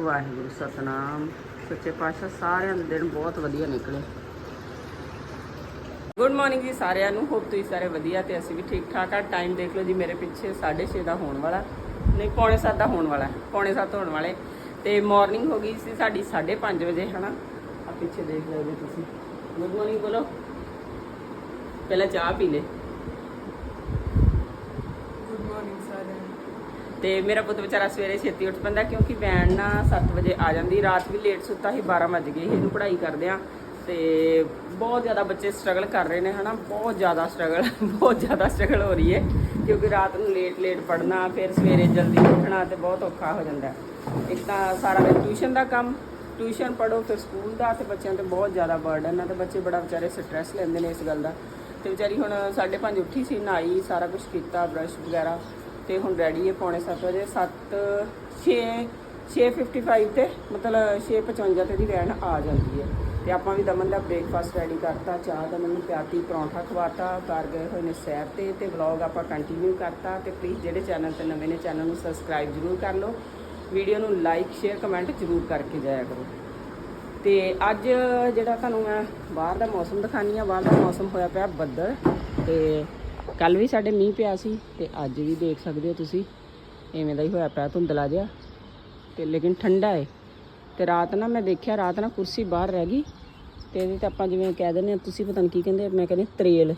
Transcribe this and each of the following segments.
ਵਾਹਿਗੁਰੂ, ਸਤਨਾਮ। ਸੱਚੇ ਪਾਤਸ਼ਾਹ ਸਾਰਿਆਂ ਦੇ ਦਿਨ ਬਹੁਤ ਵਧੀਆ ਨਿਕਲੇ। ਗੁੱਡ ਮਾਰਨਿੰਗ ਜੀ ਸਾਰਿਆਂ ਨੂੰ। ਹੋਪ ਤੁਸੀਂ ਸਾਰੇ ਵਧੀਆ ਤੇ ਅਸੀਂ ਵੀ ਠੀਕ ਠਾਕ ਆ। ਟਾਈਮ ਦੇਖ ਲਓ ਜੀ ਮੇਰੇ ਪਿੱਛੇ 6:30 ਦਾ ਹੋਣ ਵਾਲਾ। ਨਹੀਂ, ਪੌਣੇ 7 ਦਾ ਹੋਣ ਵਾਲਾ। ਪੌਣੇ 7 ਹੋਣ ਵਾਲੇ। ਤੇ ਮਾਰਨਿੰਗ ਹੋ ਗਈ ਸੀ ਸਾਡੀ 5:30 ਵਜੇ, ਹਨਾ? ਆ ਪਿੱਛੇ ਦੇਖ ਲਓ ਜੀ ਤੁਸੀਂ। ਗੁੱਡ ਮਾਰਨਿੰਗ ਬੋਲੋ। ਪਹਿਲਾਂ ਚਾਹ ਪੀ ਲੈ ਗੁੱਡ ਮਾਰਨਿੰਗ ਸਾਰਿਆਂ ਨੂੰ ਤੇ ਮੇਰਾ ਪੁੱਤ ਵਿਚਾਰਾ ਸਵੇਰੇ ਛੇਤੀ ਉੱਠ ਪੈਂਦਾ ਕਿਉਂਕਿ ਵੈਨ ਨਾ 7 ਵਜੇ ਆ ਜਾਂਦੀ, ਰਾਤ ਵੀ ਲੇਟ ਸੁੱਤਾ ਸੀ 12 ਵਜ ਗਏ ਸੀ, ਇਹਨੂੰ ਪੜ੍ਹਾਈ ਕਰਦੇ ਆ। ਤੇ ਬਹੁਤ ਜ਼ਿਆਦਾ ਬੱਚੇ ਸਟਰਗਲ ਕਰ ਰਹੇ ਨੇ, ਹਨਾ? ਬਹੁਤ ਜ਼ਿਆਦਾ ਸਟਰਗਲ ਬਹੁਤ ਜ਼ਿਆਦਾ ਸਟਰਗਲ ਹੋ ਰਹੀ ਹੈ, ਕਿਉਂਕਿ ਰਾਤ ਨੂੰ ਲੇਟ ਲੇਟ ਪੜ੍ਹਨਾ, ਫਿਰ ਸਵੇਰੇ ਜਲਦੀ ਉੱਠਣਾ ਤੇ ਬਹੁਤ ਔਖਾ ਹੋ ਜਾਂਦਾ ਇੱਕ ਤਾਂ ਸਾਰਾ ਦਿਨ ਟਿਊਸ਼ਨ ਦਾ ਕੰਮ ਟਿਊਸ਼ਨ ਪੜ੍ਹੋ, ਫਿਰ ਸਕੂਲ ਦਾ, ਤੇ ਬੱਚਿਆਂ ਤੇ ਬਹੁਤ ਜ਼ਿਆਦਾ ਬਰਡਨ ਹੈ ਤੇ ਬੱਚੇ ਬੜਾ ਵਿਚਾਰੇ ਸਟ੍ਰੈਸ ਲੈਂਦੇ ਨੇ ਇਸ ਗੱਲ ਦਾ। ਤੇ ਵਿਚਾਰੀ ਹੁਣ 5:30 ਉੱਠੀ ਸੀ, ਨਹਾਈ, ਸਾਰਾ ਕੁਝ ਕੀਤਾ ਬ੍ਰਸ਼ ਵਗੈਰਾ। ਤੇ ਹੁਣ ਰੈਡੀ ਹੈ ਪੌਣੇ 7 ਵਜੇ। 7 6 6:55 ਤੇ ਮਤਲਬ 6:55 ਤੇ ਦੀ ਵੈਨ ਆ ਜਾਂਦੀ ਹੈ। ਤੇ ਆਪਾਂ ਵੀ ਦਮਨ ਦਾ ਬ੍ਰੇਕਫਾਸਟ ਰੈਡੀ ਕਰਤਾ, ਚਾਹ ਦਮਨ ਨੂੰ ਪਿਆਤੀ, ਪਰੌਂਠਾ ਖਵਾਤਾ ਕਰ ਗਏ ਹੋਏ ਨੇ ਸੈਰ ਤੇ ਤੇ ਵਲੌਗ ਆਪਾਂ ਕੰਟੀਨਿਊ ਕਰਤਾ। ਤੇ ਪਲੀਜ਼ ਜਿਹੜੇ ਚੈਨਲ ਤੇ ਨਵੇਂ ਨੇ ਚੈਨਲ ਨੂੰ ਸਬਸਕ੍ਰਾਈਬ ਜ਼ਰੂਰ ਕਰ ਲਓ। ਵੀਡੀਓ ਨੂੰ ਲਾਈਕ ਸ਼ੇਅਰ ਕਮੈਂਟ ਜ਼ਰੂਰ ਕਰਕੇ ਜਾਇਆ ਕਰੋ। ਤੇ ਅੱਜ ਜਿਹੜਾ ਤੁਹਾਨੂੰ ਮੈਂ ਬਾਹਰ ਦਾ ਮੌਸਮ ਦਿਖਾਨੀ ਆ, ਬਾਹਰ ਦਾ ਮੌਸਮ ਹੋਇਆ ਪਿਆ ਬੱਦਲ। ਤੇ ਕੱਲ ਵੀ ਸਾਡੇ ਮੀਂਹ ਪਿਆ ਸੀ ਤੇ ਅੱਜ ਵੀ ਦੇਖ ਸਕਦੇ ਹੋ ਤੁਸੀਂ, ਐਵੇਂ ਦਾ ਹੀ ਹੋਇਆ ਪਿਆ ਧੁੰਦਲਾ ਜਿਹਾ। ਤੇ ਲੇਕਿਨ ਠੰਡਾ ਹੈ ਤੇ ਰਾਤ ਨਾ ਮੈਂ ਦੇਖਿਆ, ਰਾਤ ਨਾ ਕੁਰਸੀ ਬਾਹਰ ਰਹਿ ਗਈ ਤੇ ਇਹਦੇ ਤੇ ਆਪਾਂ ਜਿਵੇਂ ਕਹਿ ਦਿੰਦੇ ਆ ਤੁਸੀਂ ਪਤਾ ਨਹੀਂ ਕੀ ਕਹਿੰਦੇ, ਮੈਂ ਕਹਿੰਦੀ ਤਰੇਲ।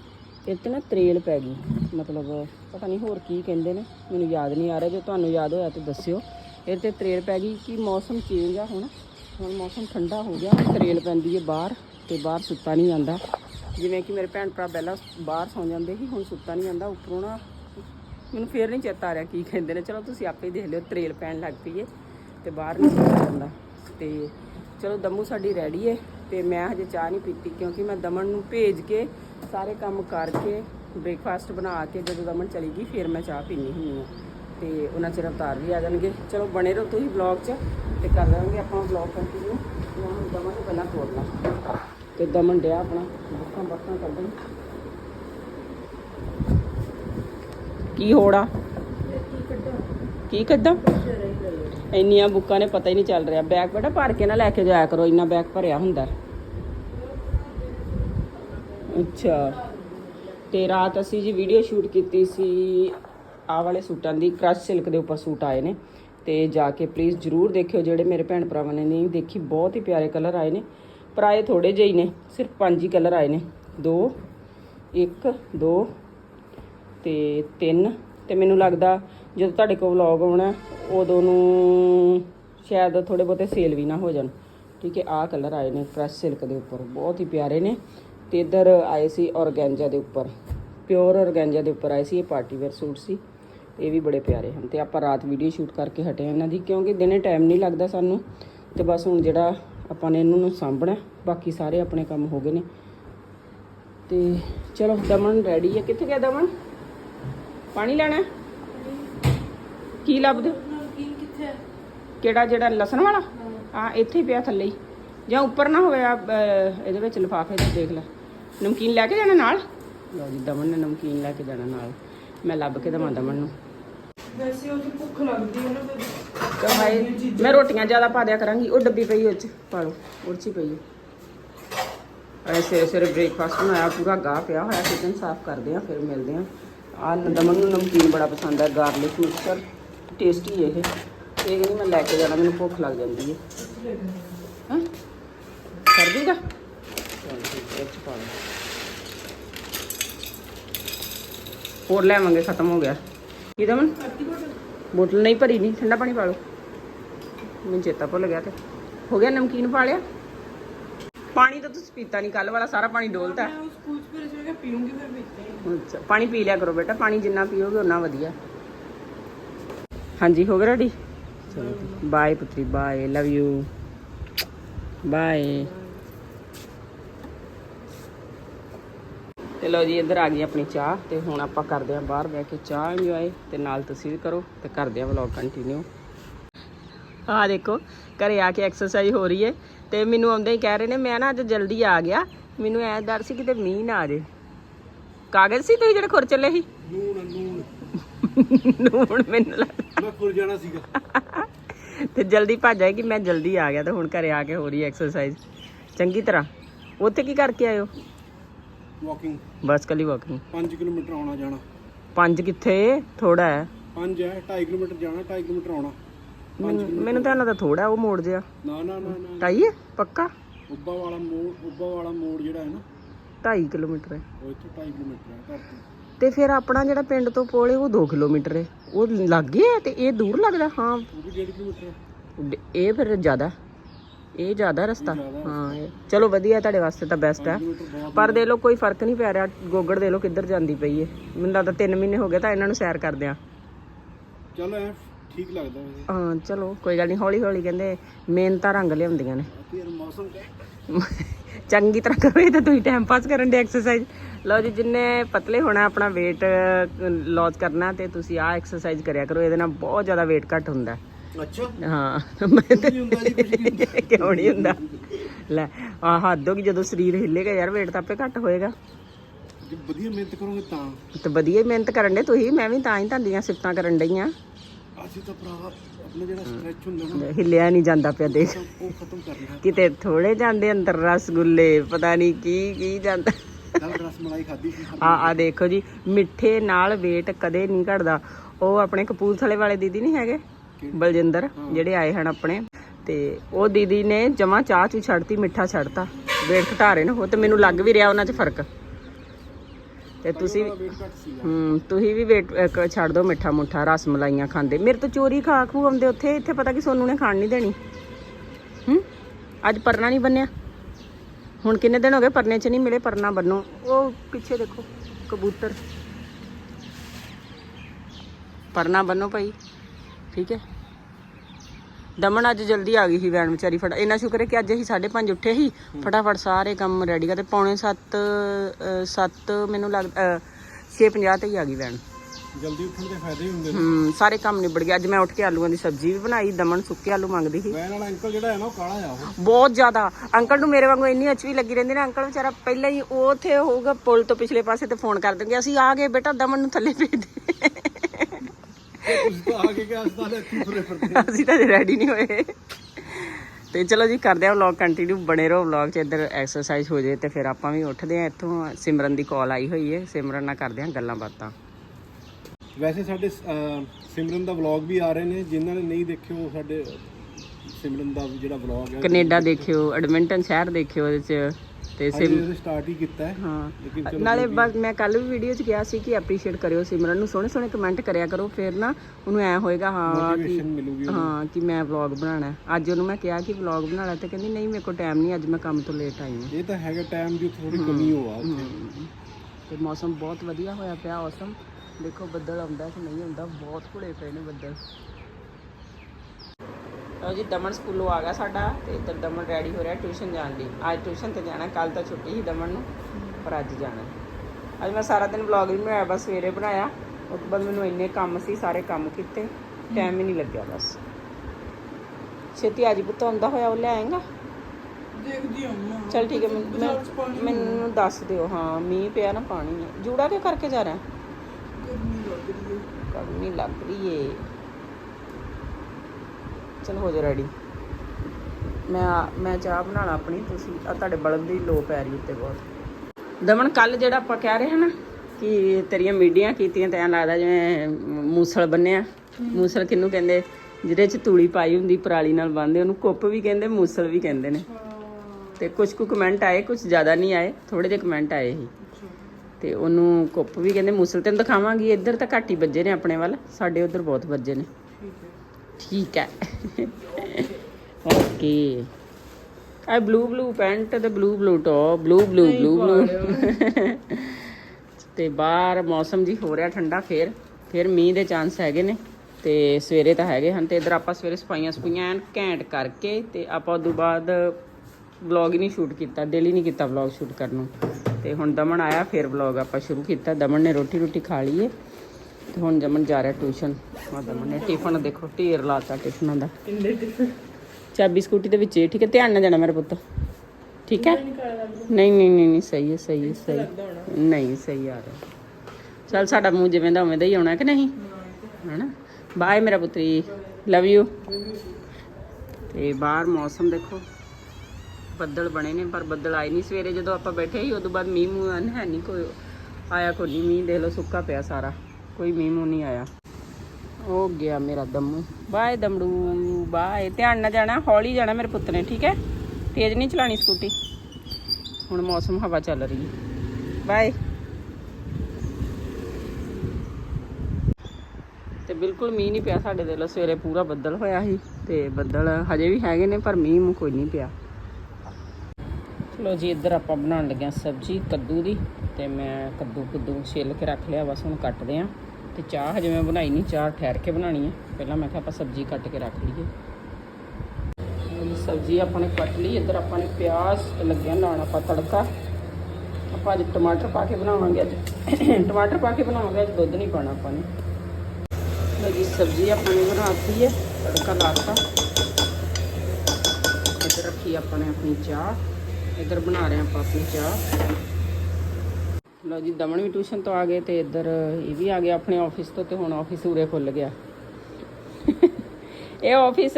ਇਹ ਤੇ ਨਾ ਤਰੇਲ ਪੈ ਗਈ। ਮਤਲਬ ਪਤਾ ਨਹੀਂ ਹੋਰ ਕੀ ਕਹਿੰਦੇ ਨੇ, ਮੈਨੂੰ ਯਾਦ ਨਹੀਂ ਆ ਰਿਹਾ, ਜੇ ਤੁਹਾਨੂੰ ਯਾਦ ਹੋਇਆ ਤਾਂ ਦੱਸਿਓ। ਇਹ ਤੇ ਤਰੇਲ ਪੈ ਗਈ, ਕਿ ਮੌਸਮ ਚੇਂਜ ਆ ਹੁਣ? ਹੁਣ ਮੌਸਮ ਠੰਡਾ ਹੋ ਗਿਆ ਤਰੇਲ ਪੈਂਦੀ ਹੈ ਬਾਹਰ ਤੇ ਬਾਹਰ ਸੁੱਤਾ ਨਹੀਂ ਜਾਂਦਾ। ਜਿਵੇਂ ਕਿ ਮੇਰੇ ਭੈਣ ਭਰਾ ਪਹਿਲਾਂ ਬਾਹਰ ਸੌਂ ਜਾਂਦੇ ਸੀ, ਹੁਣ ਸੁੱਤਾ ਨਹੀਂ ਜਾਂਦਾ, ਉੱਪਰੋਂ ਨਾ ਮੈਨੂੰ ਫੇਰ ਨਹੀਂ ਚੇਤਾ ਆ ਰਿਹਾ ਕੀ ਕਹਿੰਦੇ ਨੇ। ਚਲੋ ਤੁਸੀਂ ਆਪੇ ਦੇਖ ਲਿਓ, ਤਰੇਲ ਪੈਣ ਲੱਗ ਪਈ ਏ ਤੇ ਬਾਹਰ ਨਹੀਂ ਸੁੱਤਾ ਜਾਂਦਾ। ਤੇ ਚਲੋ ਦਮੂ ਸਾਡੀ ਰੈਡੀ ਏ ਤੇ ਮੈਂ ਹਜੇ ਚਾਹ ਨਹੀਂ ਪੀਤੀ ਕਿਉਂਕਿ ਮੈਂ ਦਮਨ ਨੂੰ ਭੇਜ ਕੇ ਸਾਰੇ ਕੰਮ ਕਰਕੇ ਬ੍ਰੇਕਫਾਸਟ ਬਣਾ ਕੇ ਜਦੋਂ ਦਮਨ ਚਲੀ ਗਈ, ਫਿਰ ਮੈਂ ਚਾਹ ਪੀਣੀ ਹੁੰਦੀ ਹਾਂ ਤੇ ਉਹਨਾਂ ਚਿਰ ਅਵਤਾਰ ਵੀ ਆ ਜਾਣਗੇ। ਚਲੋ ਬਣੇ ਰਹੋ ਤੁਸੀਂ ਵਲੌਗ 'ਚ ਤੇ ਕਰ ਲਾਂਗੇ ਆਪਾਂ ਵਲੌਗ ਕੰਟੀਨਿਊ ਮੈਂ ਹੁਣ ਦਮਨ ਨੂੰ ਪਹਿਲਾਂ ਤੋੜਨਾ ਤੇ ਦਮਨ ਡਿਆ ਆਪਣਾ ਬੱਸਾਂ ਬੱਸਾਂ ਕੱਢਣ ਕੀ ਹੋੜਾ ਕੀ ਕੱਢਾਂ? ਇੰਨੀਆਂ ਬੁੱਕਾਂ ਨੇ ਪਤਾ ਹੀ ਨਹੀਂ ਚੱਲ ਰਿਹਾ। ਬੈਗ ਬੇਟਾ ਭਰ ਕੇ ਨਾ ਲੈ ਕੇ ਜਾਇਆ ਕਰੋ, ਇੰਨਾ ਬੈਗ ਭਰਿਆ ਹੁੰਦਾ। ਅੱਛਾ। ਤੇ ਰਾਤ ਅਸੀਂ ਜੀ ਵੀਡੀਓ ਸ਼ੂਟ ਕੀਤੀ ਸੀ ਆ ਵਾਲੇ ਸੂਟਾਂ ਦੀ। ਕ੍ਰਸ਼ ਸਿਲਕ ਦੇ ਉੱਪਰ ਸੂਟ ਆਏ ਨੇ। ਤੇ ਜਾ ਕੇ ਪਲੀਜ਼ ਜਰੂਰ ਦੇਖਿਓ, ਜਿਹੜੇ ਮੇਰੇ ਭੈਣ ਭਰਾਵਾਂ ਨੇ ਨਹੀਂ ਦੇਖੀ, ਬਹੁਤ ਹੀ ਪਿਆਰੇ ਕਲਰ ਆਏ ਨੇ। ਪਰ ਆਏ ਥੋੜੇ ਜਿਹੇ ਹੀ ਨੇ, ਸਿਰਫ ਪੰਜ ਹੀ ਕਲਰ ਆਏ ਨੇ। ਦੋ, ਇੱਕ, ਦੋ ਤੇ ਤਿੰਨ। ਤੇ ਮੈਨੂੰ ਲੱਗਦਾ ਜਦੋਂ ਤੁਹਾਡੇ ਕੋਲ ਵਲੌਗ ਆਉਣਾ ਉਦੋਂ ਨੂੰ ਸ਼ਾਇਦ ਥੋੜੇ ਬਹੁਤੇ ਸੇਲ ਵੀ ਨਾ ਹੋ ਜਾਣ। ਠੀਕ ਹੈ, ਆਹ ਕਲਰ ਆਏ ਨੇ ਫਰੈਸ਼ ਸਿਲਕ ਦੇ ਉੱਪਰ, ਬਹੁਤ ਹੀ ਪਿਆਰੇ ਨੇ। ਤੇ ਇਧਰ ਆਏ ਸੀ ਔਰਗੈਂਜਾ ਦੇ ਉੱਪਰ ਪਿਓਰ ਔਰਗੈਂਜਾ ਦੇ ਉੱਪਰ ਆਏ ਸੀ, ਇਹ ਪਾਰਟੀ ਵੇਅਰ ਸੂਟ ਸੀ। ਇਹ ਵੀ ਬੜੇ ਪਿਆਰੇ ਹਨ ਤੇ ਆਪਾਂ ਰਾਤ ਵੀਡੀਓ ਸ਼ੂਟ ਕਰਕੇ ਹਟੇ ਹਾਂ ਇਹਨਾਂ ਦੀ, ਕਿਉਂਕਿ ਦਿਨੇ ਟਾਈਮ ਨਹੀਂ ਲੱਗਦਾ ਸਾਨੂੰ। ਤੇ ਬਸ ਹੁਣ ਜਿਹੜਾ ਆਪਾਂ ਨੇ ਇਹਨੂੰ ਨੂੰ ਸਾਂਭਣਾ ਬਾਕੀ ਸਾਰੇ ਆਪਣੇ ਕੰਮ ਹੋ ਗਏ ਨੇ। ਤੇ ਚਲੋ ਦਮਨ ਰੈਡੀ ਹੈ ਕਿੱਥੇ ਗਿਆ ਦਮਨ? ਪਾਣੀ ਲੈਣਾ? ਕੀ ਲੱਭਦੇ ਨਮਕੀਨ ਕਿੱਥੇ ਹੈ? ਕਿਹੜਾ ਜਿਹੜਾ ਲਸਣ ਵਾਲਾ? ਆ ਇੱਥੇ ਹੀ ਪਿਆ ਥੱਲੇ ਹੀ। ਜਾਂ ਉੱਪਰ ਨਾ ਹੋਵੇ ਆ ਅਹ, ਇਹਦੇ ਵਿੱਚ ਲਿਫਾਫੇ 'ਚ ਦੇਖ ਲੈ। ਨਮਕੀਨ ਲੈ ਕੇ ਜਾਣਾ ਨਾਲ? ਲਓ ਜੀ ਦਮਨ ਨੇ ਨਮਕੀਨ ਲੈ ਕੇ ਜਾਣਾ ਨਾਲ। ਮੈਂ ਲੱਭ ਕੇ ਦਵਾਂ ਦਮਨ ਨੂੰ। ਵੈਸੇ ਉਹਦੀ ਭੁੱਖ ਲੱਗਦੀ ਹੈ ਨਾ ਫਿਰ ਤਾਂ ਭਾਈ ਮੈਂ ਰੋਟੀਆਂ ਜ਼ਿਆਦਾ ਪਾ ਦਿਆ ਕਰਾਂਗੀ ਉਹ ਡੱਬੀ ਪਈ ਉਹ 'ਚ ਪਾ ਲਓ ਉਹ 'ਚ ਹੀ ਪਈ ਹੈ। ਐਸੇ ਸਿਰ ਬ੍ਰੇਕਫਾਸਟ ਬਣਾਇਆ ਪੂਰਾ ਗਾਹ ਪਿਆ ਹੋਇਆ ਕਿਚਨ ਸਾਫ਼ ਕਰਦੇ ਆ ਫਿਰ ਮਿਲਦੇ ਆ ਆ ਦਮਨ ਨੂੰ ਨਮਕੀਨ ਬੜਾ ਪਸੰਦ ਹੈ ਗਾਰਲਿਕ ਮਿਕਸਚਰ ਟੇਸਟੀ ਇਹ। ਇਹ ਕਹਿੰਦੀ ਮੈਂ ਲੈ ਕੇ ਜਾਣਾ ਮੈਨੂੰ ਭੁੱਖ ਲੱਗ ਜਾਂਦੀ ਹੈ। ਹਾਂ? ਕਰ ਦੇਗਾ? ਚਲ ਠੀਕ ਹੈ ਇਹ 'ਚ ਪਾ ਲਓ। ਹੋਰ ਲੈਵਾਂਗੇ ਖਤਮ ਹੋ ਗਿਆ। ਕੀ ਦਮਨ? ਬੋਤਲ ਨਹੀਂ ਭਰੀ ਨਹੀਂ ਠੰਡਾ ਪਾਣੀ ਪਾ ਲਓ। ਮੈਨੂੰ ਚੇਤਾ ਭੁੱਲ ਗਿਆ ਤੇ। ਹੋ ਗਿਆ ਨਮਕੀਨ ਪਾ ਲਿਆ? ਪਾਣੀ ਤਾਂ ਤੁਸੀਂ ਪੀਤਾ ਨਹੀਂ ਕੱਲ ਵਾਲਾ ਸਾਰਾ ਪਾਣੀ ਡੋਲਤਾ। ਮੈਂ ਉਸ ਸਕੂਲ 'ਚ ਫਿਰ ਜਗ੍ਹਾ ਪੀਉਂਗੀ ਫਿਰ ਪੀਤੇ ਅੱਛਾ ਪਾਣੀ ਪੀ ਲਿਆ ਕਰੋ ਬੇਟਾ ਪਾਣੀ ਜਿੰਨਾ ਪੀਓਗੇ ਉਨਾ ਵਧੀਆ। ਹਾਂਜੀ ਹੋ ਗਿਆ ਰੈਡੀ ਬਾਏ ਪੁੱਤਰੀ ਬਾਏ ਲਵ ਯੂ ਬਾਏ ਤੇ ਲਓ ਜੀ ਇੱਧਰ ਆ ਗਈ ਆਪਣੀ ਚਾਹ ਤੇ ਹੁਣ ਆਪਾਂ ਕਰਦੇ ਆਂ ਬਾਹਰ ਬਹਿ ਕੇ ਚਾਹ ਇੰਜੋਏ ਤੇ ਨਾਲ ਤੁਸੀਂ ਵੀ ਕਰੋ ਤੇ ਕਰਦੇ ਆਂ ਵਲੌਗ ਕੰਟੀਨਿਊ ਆ ਦੇਖੋ ਘਰੇ ਆ ਕੇ ਐਕਸਰਸਾਈਜ਼ ਹੋ ਰਹੀ ਹੈ ਤੇ ਮੈਨੂੰ ਆਉਂਦੇ ਹੀ ਕਹਿ ਰਹੇ ਨੇ ਮੈਂ ਨਾ ਅੱਜ ਜਲਦੀ ਆ ਗਿਆ ਮੈਨੂੰ ਐ ਡਰ ਸੀ ਕਿਤੇ ਮੀਂਹ ਨਾ ਆ ਜੇ। ਕਾਗਜ਼ ਸੀ ਤੁਸੀਂ ਜਿਹੜੇ ਖੁਰ ਚੱਲੇ ਸੀ? ਨੂਣ ਨੂਣ ਨੂਣ ਮੈਨੂੰ ਲੱਗਦਾ। ਮੈਂ ਖੁਰ ਜਾਣਾ ਸੀਗਾ। ਤੇ ਜਲਦੀ ਭੱਜ ਆਏ ਕਿ ਮੈਂ ਜਲਦੀ ਆ ਗਿਆ ਤੇ ਹੁਣ ਘਰੇ ਆ ਕੇ ਹੋ ਰਹੀ ਐਕਸਰਸਾਈਜ਼ ਚੰਗੀ ਤਰ੍ਹਾਂ। ਉੱਥੇ ਕੀ ਕਰਕੇ ਆਇਓ ਵਾਕਿੰਗ ਬਸ ਕੱਲੀ ਵਾਕਿੰਗ 5 ਕਿਲੋਮੀਟਰ ਆਉਣਾ ਜਾਣਾ। ਪੰਜ ਕਿੱਥੇ? ਥੋੜਾ ਹੈ। 5 ਹੈ 2.5 ਕਿਲੋਮੀਟਰ ਜਾਣਾ 2.5 ਕਿਲੋਮੀਟਰ ਆਉਣਾ। ਮੈਨੂੰ ਮੈਨੂੰ ਤਾਂ ਇਹਨਾਂ ਦਾ ਥੋੜਾ ਉਹ ਮੋੜ ਜਿਆ ਨਾ ਨਾ ਨਾ ਨਾ। ਢਾਈ ਹੈ? ਪੱਕਾ? ਉੱਬਾ ਵਾਲਾ ਮੋੜ ਉੱਬਾ ਵਾਲਾ ਮੋੜ ਜਿਹੜਾ ਹੈ ਨਾ। 2.5 ਕਿਲੋਮੀਟਰ ਹੈ। ਉਹ ਇੱਥੇ 2.5 ਕਿਲੋਮੀਟਰ ਹੈ ਘਰ ਤੋਂ। ਤੇ ਫਿਰ ਆਪਣਾ ਜਿਹੜਾ ਪਿੰਡ ਤੋਂ ਪੋਲੇ ਉਹ 2 ਕਿਲੋਮੀਟਰ ਹੈ। ਉਹ ਲੱਗੇ ਹੈ ਤੇ ਇਹ ਦੂਰ ਲੱਗਦਾ? ਹਾਂ। ਉਹ ਵੀ 1.5 ਕਿਲੋਮੀਟਰ ਹੈ। ਡ- ਇਹ ਫਿਰ ਜ਼ਿਆਦਾ। ਇਹ ਜ਼ਿਆਦਾ ਰਸਤਾ। ਹਾਂ ਇਹ- ਚਲੋ ਵਧੀਆ ਤੁਹਾਡੇ ਵਾਸਤੇ ਤਾਂ ਬੈਸਟ ਹੈ। ਪਰ ਦੇ ਲੋ ਕੋਈ ਫ਼ਰਕ ਨਹੀਂ ਪੈ ਰਿਹਾ। ਗੋਗੜ ਦੇ ਲੋ ਕਿੱਧਰ ਜਾਂਦੀ ਪਈ ਏ। ਮੈਨੂੰ ਲੱਗਦਾ 3 ਮਹੀਨੇ ਹੋ ਗਏ ਤਾਂ ਇਹਨਾਂ ਨੂੰ ਸੈਰ ਕਰਦੇ ਆ। ਚੱਲ ਐ ਠੀਕ ਲੱਗਦਾ ਵੈਸੇ। ਹਾਂ ਚਲੋ ਕੋਈ ਗੱਲ ਨਹੀਂ। ਹੌਲੀ ਹੌਲੀ ਕਹਿੰਦੇ ਮਿਹਨਤਾਂ ਰੰਗ ਲਿਆਉਂਦੀਆਂ ਨੇ। ਬਾਕੀ ਯਾਰ ਮੌਸਮ ਕਾ ਚੰਗੀ ਤਰ੍ਹਾਂ ਕਰੋ ਤਾਂ ਤੁਸੀਂ ਟਾਈਮ ਪਾਸ ਕਰਨ ਦੇ ਐਕਸਰਸਾਈਜ਼ ਲਓ ਜੀ ਜਿੰਨੇ ਪਤਲੇ ਹੋਣਾ ਆਪਣਾ weight ਲਾਸ ਕਰਨਾ ਤੇ ਤੁਸੀਂ ਆਹ ਐਕਸਰਸਾਈਜ਼ ਕਰਿਆ ਕਰੋ। ਇਹਦੇ ਨਾਲ ਬਹੁਤ ਜ਼ਿਆਦਾ weight ਘੱਟ ਹੁੰਦਾ। ਹੈ। ਅੱਛਾ? ਹਾਂ। ਮੈਂ ਤਾਂ ਕਿਉਂ ਨਹੀਂ ਹੁੰਦਾ? ਲੈ ਆ ਹੱਦ ਹੋ ਗਈ ਜਦੋਂ ਸਰੀਰ ਹਿੱਲੇਗਾ ਯਾਰ weight ਤਾਂ ਆਪੇ ਘੱਟ ਹੋਏਗਾ। ਜੇ ਵਧੀਆ ਮਿਹਨਤ ਕਰੋਗੇ ਤਾਂ। ਤੇ ਵਧੀਆ ਹੀ ਮਿਹਨਤ ਕਰਨ ਦੇ ਤੁਸੀਂ ਮੈਂ ਵੀ ਤਾਂ ਹੀ ਤੁਹਾਡੀਆਂ ਸਿਫਤਾਂ ਕਰਨ ਡਈ ਆ। ਅਸੀਂ ਤਾਂ ਭਰਾਵਾ ਆਪਣਾ ਜਿਹੜਾ ਸਟ੍ਰੈਚ ਹੁੰਦਾ ਨਾ ਹਿੱਲਿਆ ਨਹੀਂ ਜਾਂਦਾ ਪਿਆ ਦੇਖ। ਉਹ ਖਤਮ ਕਰਨਾ ਹੈ। ਕਿਤੇ ਥੋੜੇ ਜਾਂਦੇ ਅੰਦਰ ਰਸਗੁੱਲੇ ਪਤਾ ਨਹੀਂ ਕੀ ਕੀ ਜਾਂਦਾ। ਆ ਦੇਖੋ ਜੀ ਮਿੱਠੇ ਨਾਲ weight ਕਦੇ ਨਹੀਂ ਘਟਦਾ। ਉਹ ਆਪਣੇ ਕਪੂਰਥਲੇ ਵਾਲੇ ਦੀਦੀ ਨਹੀਂ ਹੈਗੇ? ਬਲਜਿੰਦਰ, ਜਿਹੜੇ ਆਏ ਹਨ ਆਪਣੇ। ਤੇ ਉਹ ਦੀਦੀ ਨੇ ਜਮਾ ਚਾਹ ਚੂ ਛੱਡਤੀ, ਮਿੱਠਾ ਛੱਡਤਾ। ਵੇਟ ਘਟਾ ਰਹੇ ਨੇ ਉਹ, ਤੇ ਮੈਨੂੰ ਲੱਗ ਵੀ ਰਿਹਾ ਉਹਨਾਂ 'ਚ ਫ਼ਰਕ। ਤੇ ਤੁਸੀਂ ਹੂੰ, ਤੁਸੀਂ ਵੀ weight ਛੱਡ ਦਿਓ ਮਿੱਠਾ ਮੁੱਠਾ, ਰਸ ਮਲਾਈਆਂ ਖਾਂਦੇ। ਮੇਰੇ ਤੋਂ ਚੋਰੀ ਖਾ ਖੂ ਆਉਂਦੇ ਉੱਥੇ, ਇੱਥੇ ਪਤਾ ਕਿ ਸੋਨੂੰ ਨੇ ਖਾਣ ਨਹੀਂ ਦੇਣੀ। ਹੂੰ, ਅੱਜ ਪਰਨਾ ਨਹੀਂ ਬੰਨਿਆ। ਹੁਣ ਕਿੰਨੇ ਦਿਨ ਹੋ ਗਏ ਪਰਨੇ 'ਚ ਨਹੀਂ ਮਿਲੇ, ਪਰਨਾ ਬੰਨੋ। ਉਹ ਪਿੱਛੇ ਦੇਖੋ, ਕਬੂਤਰ। ਪਰਨਾ ਬੰਨੋ ਭਾਈ। ਠੀਕ ਹੈ? ਦਮਨ ਅੱਜ ਜਲਦੀ ਆ ਗਈ ਸੀ ਵੈਨ ਵਿਚਾਰੀ ਫਟਾ ਇੰਨਾ ਸ਼ੁਕਰ ਹੈ ਕਿ ਅੱਜ ਅਸੀਂ 5:30 ਉੱਠੇ ਸੀ। ਫਟਾਫਟ ਸਾਰੇ ਕੰਮ ਰੈਡੀ ਕਰਦੇ ਪੌਣੇ 7 7 ਮੈਨੂੰ ਲੱਗਦਾ 6:50 ਤੇ ਹੀ ਆ ਗਈ ਵੈਨ। ਜਲਦੀ ਉੱਠਣ ਦੇ ਫਾਇਦੇ ਹੀ ਹੁੰਦੇ ਨੇ। ਹੂੰ ਸਾਰੇ ਕੰਮ ਨਿਬੜ ਗਏ। ਅੱਜ ਮੈਂ ਉੱਠ ਕੇ ਆਲੂਆਂ ਦੀ ਸਬਜ਼ੀ ਵੀ ਬਣਾਈ ਦਮਨ ਸੁੱਕੇ ਆਲੂ ਮੰਗਦੀ ਸੀ। ਵੈਨ ਵਾਲਾ ਅੰਕਲ ਜਿਹੜਾ ਹੈ ਨਾ ਉਹ ਕਾਲਾ ਆ ਉਹ। ਬਹੁਤ ਜ਼ਿਆਦਾ। ਅੰਕਲ ਨੂੰ ਮੇਰੇ ਵਾਂਗੂ ਇੰਨੀ ਅਚਵੀ ਲੱਗੀ ਰਹਿੰਦੀ ਨਾ ਅੰਕਲ ਵਿਚਾਰਾ ਪਹਿਲਾਂ ਹੀ ਉਹ ਉੱਥੇ ਹੋਊਗਾ ਪੁਲ ਤੋਂ ਪਿਛਲੇ ਪਾਸੇ ਤੇ ਫੋਨ ਕਰ ਦਿੰਦੇ ਅਸੀਂ ਆ ਗਏ ਬੇਟਾ ਦਮਨ ਨੂੰ ਥੱਲੇ ਭੇਜ ਦੇ। ਤੁਸੀਂ ਤਾਂ ਆ ਕੇ ਕਿ ਹਸਪਤਾਲ ਇੱਥੇ ਤੁਰੇ ਫਿਰਦੇ ਅਸੀਂ ਤਾਂ ਰੈਡੀ ਨਹੀਂ ਹੋਏ। ਤੇ ਚਲੋ ਜੀ ਕਰਦੇ ਆ ਵਲੌਗ ਕੰਟੀਨਿਊ ਬਣੇ ਰਹੋ ਵਲੌਗ 'ਚ ਇੱਧਰ ਐਕਸਰਸਾਈਜ਼ ਹੋ ਜੇ ਤੇ ਫਿਰ ਆਪਾਂ ਵੀ ਉੱਠਦੇ ਆ ਇੱਥੋਂ। ਸਿਮਰਨ ਦੀ ਕਾਲ ਆਈ ਹੋਈ ਹੈ ਸਿਮਰਨ ਨਾਲ ਕਰਦੇ ਆ ਗੱਲਾਂ ਬਾਤਾਂ। ਵੈਸੇ ਸਾਡੇ ਸਿਮਰਨ ਦਾ ਵਲੌਗ ਵੀ ਆ ਰਹੇ ਨੇ ਜਿਨ੍ਹਾਂ ਨੇ ਨਹੀਂ ਦੇਖਿਓ ਸਾਡੇ ਸਿਮਰਨ ਦਾ ਜਿਹੜਾ ਵਲੌਗ ਹੈ। ਕੈਨੇਡਾ ਦੇਖਿਓ ਐਡਮਿੰਟਨ ਸ਼ਹਿਰ ਦੇਖਿਓ ਉਹਦੇ 'ਚ। ਤੇ ਸਿਮ ਅਸੀਂ ਸਟਾਰਟ ਹੀ ਕੀਤਾ ਹੈ। ਹਾਂ। ਚਲੋ ਨਾਲੇ ਬਸ ਮੈਂ ਕੱਲ ਵੀ ਵੀਡੀਓ 'ਚ ਕਿਹਾ ਸੀ ਕਿ ਐਪਰੀਸ਼ੀਏਟ ਕਰਿਓ ਸਿਮਰਨ ਨੂੰ ਸੋਹਣੇ ਸੋਹਣੇ ਕਮੈਂਟ ਕਰਿਆ ਕਰੋ ਫਿਰ ਨਾ ਉਹਨੂੰ ਐ ਹੋਏਗਾ ਹਾਂ ਕਿ ਮਿਲੂਗੀ ਹਾਂ ਕਿ ਮੈਂ ਵਲੌਗ ਬਣਾਉਣਾ ਹੈ। ਅੱਜ ਉਹਨੂੰ ਮੈਂ ਕਿਹਾ ਕਿ ਵਲੌਗ ਬਣਾ ਲੈ ਤੇ ਕਹਿੰਦੀ ਨਹੀਂ ਮੇਰੇ ਕੋਲ ਟਾਈਮ ਨਹੀਂ ਅੱਜ ਮੈਂ ਕੰਮ ਤੋਂ ਲੇਟ ਆਈ ਹਾਂ। ਇਹ ਤਾਂ ਹੈਗਾ ਟਾਈਮ ਦੀ ਥੋੜੀ ਕਮੀ ਹੋਆ ਉੱਥੇ। ਤੇ ਮੌਸਮ ਬਹੁਤ ਵਧੀਆ ਹੋਇਆ ਪਿਆ ਮੌਸਮ ਦੇਖੋ ਬੱਦਲ ਆਉਂਦਾ ਕਿ ਨਹੀਂ ਆਉਂਦਾ ਬਹੁਤ ਘੁਲੇ ਪਏ ਨੇ ਬੱਦਲ। ਲਓ ਜੀ ਦਮਨ ਸਕੂਲੋਂ ਆ ਗਿਆ ਸਾਡਾ ਤੇ ਇੱਧਰ ਦਮਨ ਰੈਡੀ ਹੋ ਰਿਹਾ ਟਿਊਸ਼ਨ ਜਾਣ ਲਈ। ਅੱਜ ਟਿਊਸ਼ਨ ਤੇ ਜਾਣਾ ਕੱਲ ਤਾਂ ਛੁੱਟੀ ਸੀ ਦਮਨ ਨੂੰ ਪਰ ਅੱਜ ਜਾਣਾ। ਅੱਜ ਮੈਂ ਸਾਰਾ ਦਿਨ ਵਲੌਗ ਨਹੀਂ ਬਣਾਇਆ ਬਸ ਸਵੇਰੇ ਬਣਾਇਆ। ਉਸ ਤੋਂ ਬਾਅਦ ਮੈਨੂੰ ਇੰਨੇ ਕੰਮ ਸੀ ਸਾਰੇ ਕੰਮ ਕੀਤੇ। ਟਾਈਮ ਹੀ ਨਹੀਂ ਲੱਗਿਆ ਬਸ। ਛੇਤੀ ਅੱਜ ਪੁੱਤ ਆਉਂਦਾ ਹੋਇਆ ਉਹ ਲੈ ਆਏਗਾ? ਦੇਖਦੀ ਹਾਂ ਚਲ ਠੀਕ ਹੈ ਮੈਨੂੰ- ਮੈਂ- ਮੈਨੂੰ ਦੱਸ ਦਿਓ ਹਾਂ ਮੀਂਹ ਪਿਆ ਨਾ ਪਾਣੀ। ਹੈ ਜੂੜਾ ਕਿਉਂ ਕਰਕੇ ਜਾ ਰਿਹਾ? ਗਰਮੀ ਲੱਗ ਰਹੀ ਹੈ। ਗਰਮੀ ਲੱਗ ਰਹੀ ਏ। ਚਲ ਹੋ ਜਾ ਰੈਡੀ ਮੈਂ ਮੈਂ ਚਾਹ ਬਣਾਣਾ ਆਪਣੀ ਤੁਸੀਂ ਆ ਤੁਹਾਡੇ ਬਲਬ ਦੀ ਲੋ ਪੈ ਰਹੀ ਉੱਤੇ ਬਹੁਤ। ਦਮਨ ਕੱਲ ਜਿਹੜਾ ਆਪਾਂ ਕਹਿ ਰਹੇ ਹਾਂ ਨਾ ਕਿ ਤੇਰੀਆਂ ਮੀਡੀਆਂ ਕੀਤੀਆਂ ਤਾਂ ਐਂ ਲੱਗਦਾ ਜਿਵੇਂ ਮੂਸਲ ਬੰਨਿਆ ਮੂਸਲ ਕਿਹਨੂੰ ਕਹਿੰਦੇ? ਜਿਹਦੇ ਚ ਤੂੜੀ ਪਾਈ ਹੁੰਦੀ ਪਰਾਲੀ ਨਾਲ ਬੰਨਦੇ ਉਹਨੂੰ ਕੁੱਪ ਵੀ ਕਹਿੰਦੇ ਮੂਸਲ ਵੀ ਕਹਿੰਦੇ ਨੇ। ਤੇ ਕੁਝ ਕੁ ਕਮੈਂਟ ਆਏ ਕੁਝ ਜ਼ਿਆਦਾ ਨਹੀਂ ਆਏ ਥੋੜੇ ਜਿਹੇ ਕਮੈਂਟ ਆਏ ਸੀ। ਤੇ ਉਹਨੂੰ ਕੁੱਪ ਵੀ ਕਹਿੰਦੇ ਮੂਸਲ ਤੈਨੂੰ ਦਿਖਾਵਾਂਗੀ ਇੱਧਰ ਤਾਂ ਘੱਟ ਹੀ ਵੱਜੇ ਨੇ ਆਪਣੇ ਵੱਲ ਸਾਡੇ ਉਧਰ ਬਹੁਤ ਵੱਜੇ ਨੇ। ਠੀਕ ਹੈ। ਓਕੇ ਆ ਬਲੂ ਬਲੂ ਪੈਂਟ ਤੇ blue blue top blue blue blue blue ਤੇ ਬਾਹਰ ਮੌਸਮ ਜੀ ਹੋ ਰਿਹਾ ਠੰਡਾ ਫੇਰ ਫੇਰ ਮੀਂਹ ਦੇ ਚਾਂਸ ਹੈਗੇ ਨੇ। ਤੇ ਸਵੇਰੇ ਤਾਂ ਹੈਗੇ ਹਨ ਤੇ ਇਧਰ ਆਪਾਂ ਸਵੇਰੇ ਸਫਾਈਆਂ ਸਫਾਈਆਂ ਐਨ ਘੈਂਟ ਕਰਕੇ ਤੇ ਆਪਾਂ ਉਦੋਂ ਬਾਅਦ ਵਲੌਗ ਹੀ ਨਹੀਂ ਸ਼ੂਟ ਕੀਤਾ ਦਿਲ ਹੀ ਨਹੀਂ ਕੀਤਾ ਵਲੌਗ ਸ਼ੂਟ ਕਰਨ ਨੂੰ। ਤੇ ਹੁਣ ਦਮਨ ਆਇਆ ਫਿਰ ਵਲੌਗ ਆਪਾਂ ਸ਼ੁਰੂ ਕੀਤਾ। ਦਮਨ ਨੇ ਰੋਟੀ ਰੋਟੀ ਖਾ ਲਈ ਏ। ਤੇ ਹੁਣ ਦਮਨ ਜਾ ਰਿਹਾ ਟਿਊਸ਼ਨ। ਆ ਨੇ ਟਿਫਨ ਦੇਖੋ ਢੇਰ ਲਾਤਾ ਟਿਫਨਾਂ ਦਾ। ਚਾਬੀ ਸਕੂਟੀ ਦੇ ਵਿੱਚ ਹੀ ਠੀਕ ਹੈ? ਧਿਆਨ ਨਾਲ ਜਾਣਾ ਮੇਰੇ ਪੁੱਤ। ਠੀਕ ਹੈ? ਨਹੀਂ ਨਹੀਂ ਨਹੀਂ ਨਹੀਂ ਸਹੀ ਹੈ ਸਹੀ ਹੈ ਸਹੀ ਨਹੀਂ ਸਹੀ ਆ ਰਿਹਾ। ਚਲ ਸਾਡਾ ਮੂੰਹ ਜਿਵੇਂ ਦਾ ਉਵੇਂ ਦਾ ਹੀ ਆਉਣਾ ਕਿ ਨਹੀਂ? ਹਨਾ? ਬਾਏ ਮੇਰਾ ਪੁੱਤਰੀ। ਲਵ ਯੂ ਤੇ ਬਾਹਰ ਮੌਸਮ ਦੇਖੋ। ਬੱਦਲ ਬਣੇ ਨੇ ਪਰ ਬੱਦਲ ਆਏ ਨਹੀਂ ਸਵੇਰੇ ਜਦੋਂ ਆਪਾਂ ਬੈਠੇ ਸੀ ਉਦੋਂ ਬਾਅਦ ਮੀਂਹ ਮੂੰਹ ਹੈ ਨਹੀਂ ਕੋਈ। ਆਇਆ ਕੋਈ ਨਹੀਂ ਮੀਂਹ ਦੇਖ ਲਓ ਸੁੱਕਾ ਪਿਆ ਸਾਰਾ। ਕੋਈ ਮੀਂਹ ਮੂੰਹ ਨਹੀਂ ਆਇਆ। ਹੋ ਗਿਆ ਮੇਰਾ ਦਮੂ। Bye ਦਮੜੂ, bye. ਧਿਆਨ ਨਾਲ ਜਾਣਾ, ਹੌਲੀ ਜਾਣਾ ਮੇਰੇ ਪੁੱਤ ਨੇ, ਠੀਕ ਹੈ? ਤੇਜ਼ ਨਹੀਂ ਚਲਾਣੀ ਸਕੂਟੀ। ਹੁਣ ਮੌਸਮ ਹਵਾ ਚੱਲ ਰਹੀ ਹੈ। ਬਾਏ। ਤੇ ਬਿਲਕੁਲ ਮੀਂਹ ਨਹੀਂ ਪਿਆ ਸਾਡੇ ਦੇ ਲੋ ਸਵੇਰੇ ਪੂਰਾ ਬੱਦਲ ਹੋਇਆ ਸੀ ਤੇ ਬੱਦਲ ਹਜੇ ਵੀ ਹੈਗੇ ਨੇ, ਪਰ ਮੀਂਹ ਮੂੰਹ ਕੋਈ ਨਹੀਂ ਪਿਆ। ਚਲੋ ਜੀ, ਇੱਧਰ ਆਪਾਂ ਬਣਾਉਣ ਲੱਗਿਆ ਸਬਜ਼ੀ ਕੱਦੂ ਦੀ, ਤੇ ਮੈਂ ਕੱਦੂ ਕੁੱਦੂ ਛਿੱਲ ਕੇ ਰੱਖ ਲਿਆ, ਬਸ ਹੁਣ ਕੱਟਦੇ ਆ ਤੇ ਚਾਹ ਹਜੇ ਮੈਂ ਬਣਾਈ ਨਹੀਂ, ਚਾਹ ਠਹਿਰ ਕੇ ਬਣਾਉਣੀ ਹੈ। ਪਹਿਲਾਂ ਮੈਂ ਕਿਹਾ ਆਪਾਂ ਸਬਜ਼ੀ ਕੱਟ ਕੇ ਰੱਖ ਲਈਏ। ਸਬਜ਼ੀ ਆਪਾਂ ਨੇ ਕੱਟ ਲਈ, ਇੱਧਰ ਆਪਾਂ ਨੇ ਪਿਆਜ਼ ਲੱਗਿਆ ਲਾਉਣ ਆਪਾਂ ਤੜਕਾ। ਆਪਾਂ ਅੱਜ ਟਮਾਟਰ ਪਾ ਕੇ ਬਣਾਵਾਂਗੇ ਅੱਜ। ਟਮਾਟਰ ਪਾ ਕੇ ਬਣਾਵਾਂਗੇ, ਅੱਜ ਦੁੱਧ ਨਹੀਂ ਪਾਣਾ ਆਪਾਂ ਨੇ। ਲਓ ਜੀ, ਸਬਜ਼ੀ ਆਪਾਂ ਨੇ ਬਣਾਤੀ ਹੈ, ਤੜਕਾ ਲਾਤਾ ਇੱਧਰ ਰੱਖੀ ਆਪਾਂ ਨੇ ਆਪਣੀ ਚਾਹ। ਇੱਧਰ ਬਣਾ ਰਹੇ ਆਪਾਂ ਆਪਣੀ ਚਾਹ। ਲਓ ਜੀ ਦਮਨ ਵੀ ਟਿਊਸ਼ਨ ਤੋਂ ਆ ਗਏ ਤੇ ਇੱਧਰ ਇਹ ਵੀ ਆ ਗਿਆ ਆਪਣੇ ਆਫਿਸ ਤੋਂ ਤੇ ਹੁਣ ਆਫਿਸ ਉਰੇ ਖੁੱਲ ਗਿਆ। ਇਹ ਆਫਿਸ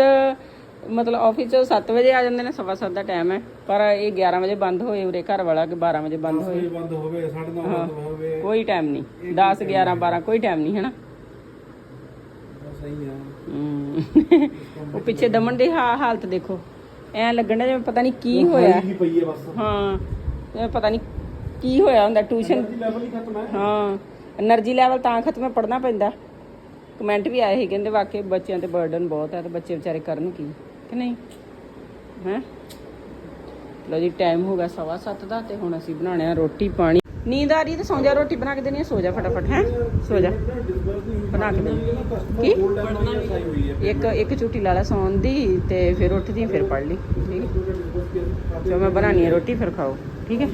ਮਤਲਬ ਆਫਿਸ 7 ਵਜੇ ਆ ਜਾਂਦੇ ਨੇ ਸਵਾ ਸੱਤ ਦਾ ਟਾਈਮ ਹੈ। ਪਰ ਇਹ 11 ਵਜੇ ਬੰਦ ਹੋਏ ਉਰੇ ਘਰ ਵਾਲਾ ਕਿ 12 ਵਜੇ ਬੰਦ ਹੋਏ। ਬੰਦ ਹੋਵੇ 9:30 ਬੰਦ ਹੋਵੇ। ਕੋਈ ਟਾਈਮ ਨਹੀਂ। 10 11 12 ਕੋਈ ਟਾਈਮ ਨਹੀਂ ਹੈਨਾ? ਸਹੀ ਆ। ਉਹ ਪਿੱਛੇ ਦਮਨ ਦੀ ਹਾ- ਹਾਲਤ ਦੇਖੋ। ਐ ਲੱਗਣਾ ਜਿਵੇਂ ਪਤਾ ਨਹੀਂ ਕੀ ਹੋਇਆ। ਹੈ ਹਾਂ ਜਿਵੇਂ ਪਤਾ ਨਹੀਂ ਕੀ ਹੋਇਆ ਹੁੰਦਾ ਟਿਊਸ਼ਨ ਲੈਵਲ ਹੀ ਖਤਮ ਹੈ। ਹਾਂ એનર્ਜੀ ਲੈਵਲ ਤਾਂ ਖਤਮ ਹੈ ਪੜਨਾ ਪੈਂਦਾ। ਕਮੈਂਟ ਵੀ ਆਏ ਸੀ ਕਹਿੰਦੇ ਵਾਕਿਆ ਬੱਚਿਆਂ ਤੇ ਬਰਡਨ ਬਹੁਤ ਹੈ ਤੇ ਬੱਚੇ ਵਿਚਾਰੇ ਕਰਨ ਕੀ? ਕਿ ਨਹੀਂ? ਹੈ? ਲੋ ਜੀ ਟਾਈਮ ਹੋ ਗਿਆ 7:30 ਦਾ ਤੇ ਹੁਣ ਅਸੀਂ ਬਣਾਉਣੇ ਆ ਰੋਟੀ ਪਾਣੀ ਨੀਂਦ ਆ ਰਹੀ ਤੇ ਸੌਂ ਜਾ, ਰੋਟੀ ਬਣਾ ਕੇ ਦੇਣੀ ਆ ਸੋ ਜਾ ਫਟਾਫਟ, ਹੈ? ਸੋ ਜਾ। ਬਣਾ ਕੇ ਦੇ ਕੀ? ਇੱਕ ਇੱਕ ਚੂਟੀ ਲਾ ਲੈ ਸੌਣ ਦੀ ਤੇ ਫਿਰ ਉੱਠਦੀ, ਫਿਰ ਪੜ ਲਈ। ਠੀਕ ਜੋ ਮੈਂ ਬਣਾਉਣੀ ਹੈ ਰੋਟੀ, ਫਿਰ ਖਾਓ। ਠੀਕ ਹੈ?